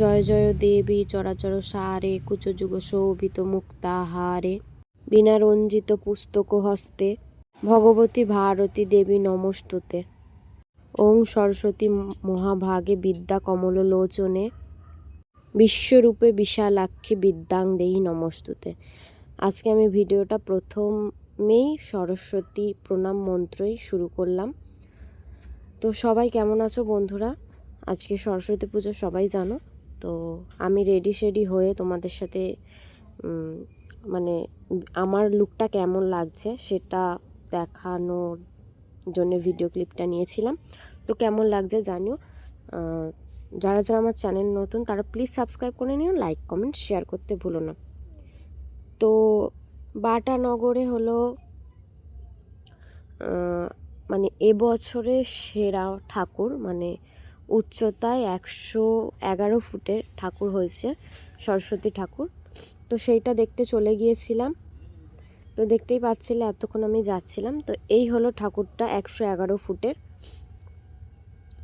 জয় জয় দেবী চরাচর সারে কুচযুগ শোভিত মুক্তাহারে বিনা রঞ্জিত পুস্তক হস্তে ভগবতী ভারতী দেবী নমস্তুতে ওং সরস্বতী মহাভাগে বিদ্যা কমল লোচনে বিশ্বরূপে বিশালাক্ষী বিদ্যাং দেহি নমস্তুতে আজকে আমি ভিডিওটা প্রথমেই সরস্বতী প্রণাম মন্ত্রই শুরু করলাম। তো সবাই কেমন আছো বন্ধুরা? আজকে সরস্বতী পুজো সবাই জানো। তো আমি রেডি শেডি হয়ে তোমাদের সাথে মানে আমার লুকটা কেমন লাগছে সেটা দেখানোর জন্য ভিডিও ক্লিপটা নিয়েছিলাম। তো কেমন লাগছে জানিও। যারা যারা আমার চ্যানেল নতুন তারা প্লিজ সাবস্ক্রাইব করে নিও লাইক কমেন্ট শেয়ার করতে ভুলো না। তো বাটানগরে হলো মানে এবছরের সেরা ঠাকুর মানে উচ্চতায় একশো এগারো ফুটের ঠাকুর হয়েছে, সরস্বতী ঠাকুর। তো সেইটা দেখতে চলে গিয়েছিলাম। তো দেখতেই পাচ্ছিলে এতক্ষণ আমি যাচ্ছিলাম। তো এই হলো ঠাকুরটা একশো এগারো ফুটের।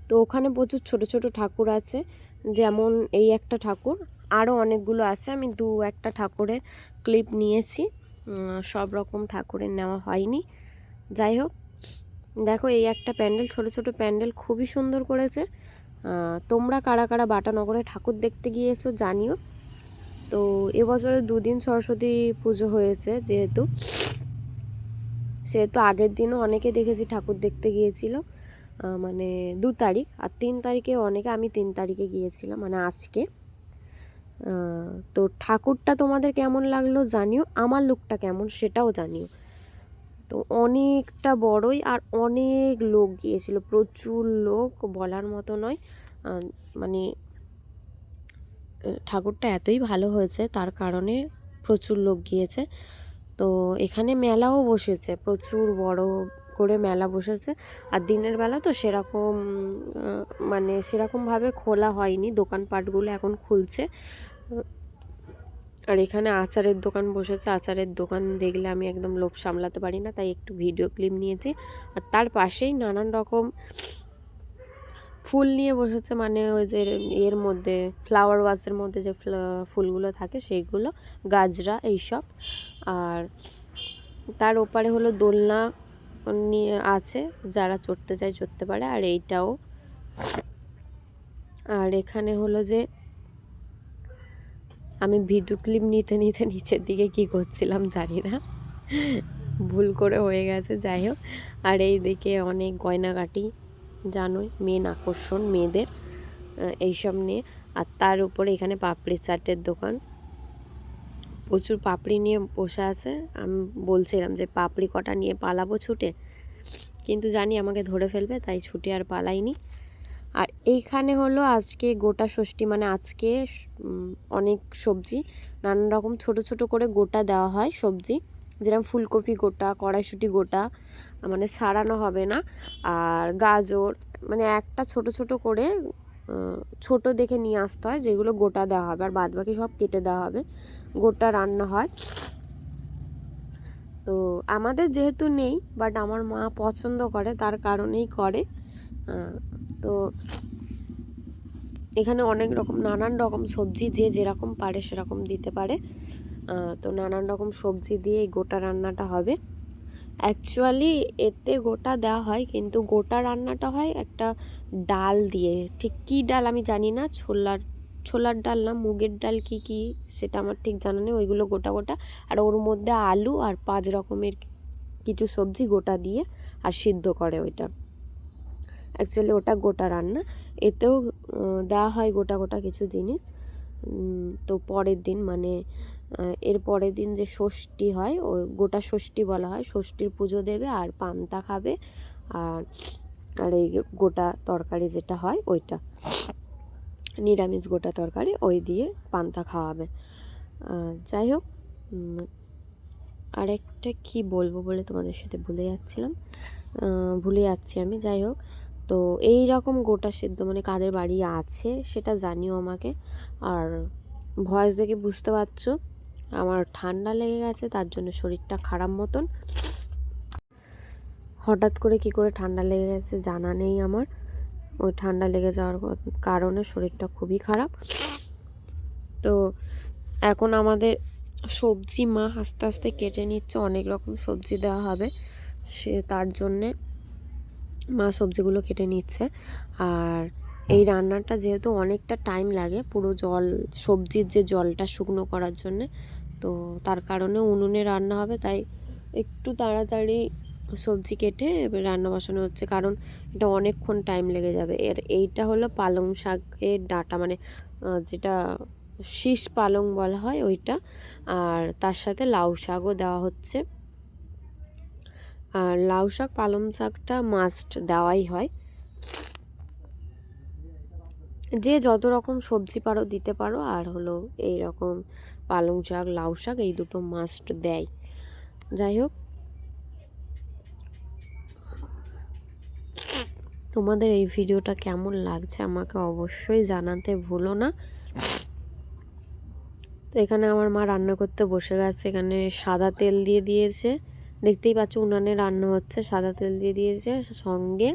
তো ওখানে প্রচুর ছোট ছোট ঠাকুর আছে, যেমন এই একটা ঠাকুর। আরও অনেকগুলো আছে, আমি দু একটা ঠাকুরের ক্লিপ নিয়েছি। সব রকম ঠাকুরের নেওয়া হয়নি। যাই হোক, দেখো এই একটা প্যান্ডেল, ছোট ছোট প্যান্ডেল খুবই সুন্দর করেছে। তোমরা কারা কারা বাটানগরে ঠাকুর দেখতে গিয়েছো জানিও। তো এবছরে দুদিন সরস্বতী পুজো হয়েছে যেহেতু। সেহেতু আগের দিনও অনেকে দেখেছি ঠাকুর দেখতে গিয়েছিল মানে দু তারিখ আর তিন তারিখে অনেকে, আমি তিন তারিখে গিয়েছিলাম মানে আজকে। তো ঠাকুরটা তোমাদের কেমন লাগল জানিও, আমার লুকটা কেমন সেটাও জানিও। তো অনেকটা বড়ই আর অনেক লোক গিয়েছিল। প্রচুর লোক বলার মতো নয়। মানে ঠাকুরটা এতই ভালো হয়েছে তার কারণে প্রচুর লোক গিয়েছে। তো এখানে মেলাও বসেছে, প্রচুর বড় করে মেলা বসেছে। আর দিনের বেলা তো সেরকম মানে সেরকমভাবে খোলা হয়নি। দোকানপাটগুলো এখন খুলছে। আর এখানে আচারের দোকান বসেছে। আচারের দোকান দেখলে আমি একদম লোভ সামলাতে পারি না, তাই একটু ভিডিও ক্লিপ নিয়েছি। আর তার পাশেই নানান রকম ফুল নিয়ে বসেছে মানে ওই যে এর মধ্যে ফ্লাওয়ার ওয়াসের মধ্যে যে ফ্লা- ফুলগুলো থাকে সেইগুলো গাজরা এইসব। আর তার ওপারে হলো দোলনা নিয়ে আছে, যারা চড়তে চায় চড়তে পারে। আর এইটাও। আর এখানে হলো যে আমি ভিডিও ক্লিপ নিতে নিতে নিচের দিকে কি করছিলাম জানি না। ভুল করে হয়ে গেছে, যাই হোক। আর এই দিকে অনেক গয়নাগাটি, জানোই মেন আকর্ষণ মেয়েদের এইসব নিয়ে। আর তার উপরে এখানে পাপড়ি চাটের দোকান। প্রচুর পাপড়ি নিয়ে বসে আছে। আমি বলছিলাম যে পাপড়ি কটা নিয়ে পালাবো ছুটে। কিন্তু জানি আমাকে ধরে ফেলবে, তাই ছুটে আর পালাইনি। আর এইখানে হলো আজকে গোটা ষষ্ঠী মানে আজকে অনেক সবজি। নানান রকম ছোট ছোট করে গোটা দেওয়া হয় সবজি। যেরকম ফুলকপি গোটা, কড়াইশুঁটি গোটা মানে সারানো হবে না। আর গাজর মানে একটা ছোট ছোট করে ছোট দেখে নিয়ে আসতে হয়, যেগুলো গোটা দেওয়া হবে। আর বাদ বাকি সব কেটে দেওয়া হবে। গোটা রান্না হয়। তো আমাদের যেহেতু নেই, বাট আমার মা পছন্দ করে, তার কারণেই করে। তো এখানে অনেক রকম, নানান রকম সবজি যে যেরকম পারে সেরকম দিতে পারে। তো নানান রকম সবজি দিয়ে গোটা রান্নাটা হবে। অ্যাকচুয়ালি এতে গোটা দেওয়া হয়, কিন্তু গোটা রান্নাটা হয় একটা ডাল দিয়ে। ঠিক কী ডাল আমি জানি না, ছোলার ছোলার ডাল না, মুগের ডাল কি কি সেটা আমার ঠিক জানা নেই, ওইগুলো গোটা গোটা। আর ওর মধ্যে আলু আর পাঁচ রকমের কিছু সবজি গোটা দিয়ে আর সিদ্ধ করে ওইটা। অ্যাকচুয়ালি ওটা গোটা রান্না। এতেও দেওয়া হয় গোটা গোটা কিছু জিনিস। তো পরের দিন মানে এর পরের দিন যে ষষ্ঠী হয়, ও গোটা ষষ্ঠী বলা হয়। ষষ্ঠীর পুজো দেবে আর পান্তা খাবে। আর আর এই গোটা তরকারি যেটা হয়, ওইটা। নিরামিষ গোটা তরকারি, ওই দিয়ে পান্তা খাওয়াবে। যাই হোক আরেকটা কি বলব বলে তোমাদের সাথে ভুলে যাচ্ছিলাম। ভুলে যাচ্ছি আমি, যাই হোক। তো এই রকম গোটা সেদ্ধ মানে কাদের বাড়ি আছে সেটা জানিও আমাকে। আর ভয়েস দেখে বুঝতে পারছ, আমার ঠান্ডা লেগে গেছে, তার জন্য শরীরটা খারাপ মতন। হঠাৎ করে কি করে ঠান্ডা লেগে গেছে জানা নেই আমার। ওই ঠান্ডা লেগে যাওয়ার কারণে শরীরটা খুবই খারাপ। তো এখন আমাদের সবজি মা আস্তে আস্তে কেটে নিচ্ছে, অনেক রকম সবজি দেওয়া হবে। সে তার জন্যে মা সবজিগুলো কেটে নিচ্ছে। আর এই রান্নাটা যেহেতু অনেকটা টাইম লাগে পুরো জল, সবজির যে জলটা শুকনো করার জন্যে, তো তার কারণে উনুনে রান্না হবে, তাই একটু তাড়াতাড়ি সবজি কেটে রান্না বসানো হচ্ছে, কারণ এটা অনেকক্ষণ টাইম লেগে যাবে। এর এইটা হলো পালং শাকের ডাঁটা মানে যেটা শীষ পালং বলা হয় ওইটা, আর তার সাথে লাউ শাকও দেওয়া হচ্ছে। আর লাউ শাক, পালং শাকটা মাস্ট দেওয়াই হয়। যে যত রকম সবজি পারো দিতে পারো, আর হলো এই রকম পালং শাক, লাউ শাক, এই দুটো মাস্ট দেয়। যাই হোক। তোমাদের এই ভিডিওটা কেমন লাগছে আমাকে অবশ্যই জানাতে ভুলো না। তো এখানে আমার মা রান্না করতে বসে গেছে, এখানে সাদা তেল দিয়ে দিয়েছে। দেখতেই পাচ্ছ উনানে রান্না হচ্ছে, সাদা তেল দিয়ে দিয়েছে, সঙ্গে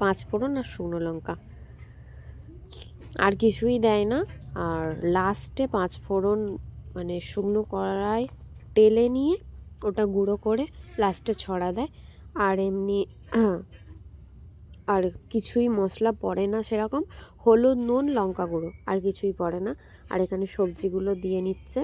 পাঁচ ফোড়ন আর শুকনো লঙ্কা। আর কিছুই দেয় না, আর লাস্টে পাঁচ ফোড়ন মানে শুকনো কড়াই টেলে নিয়ে ওটা গুঁড়ো করে লাস্টে ছড়া দেয়। আর এমনি আর কিছুই মশলা পড়ে না সেরকম, হলুদ, নুন, লঙ্কা গুঁড়ো, আর কিছুই পড়ে না। আর এখানে সবজিগুলো দিয়ে নিচ্ছে।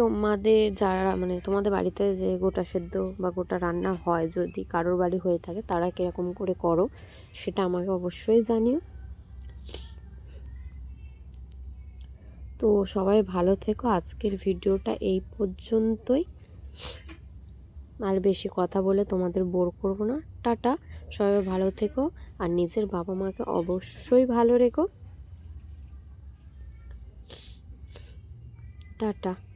তোমাদের যারা মানে তোমাদের বাড়িতে যে গোটা সেদ্ধ বা গোটা রান্না হয় যদি কারোর বাড়ি হয়ে থাকে, তারা কীরকম করে করো সেটা আমাকে অবশ্যই জানিও। তো সবাই ভালো থেকো, আজকের ভিডিওটা এই পর্যন্তই। আর বেশি কথা বলে তোমাদের বোর করব না। টাটা, সবাই ভালো থেকো, আর নিজের বাবা মাকে অবশ্যই ভালো রেখো। টাটা।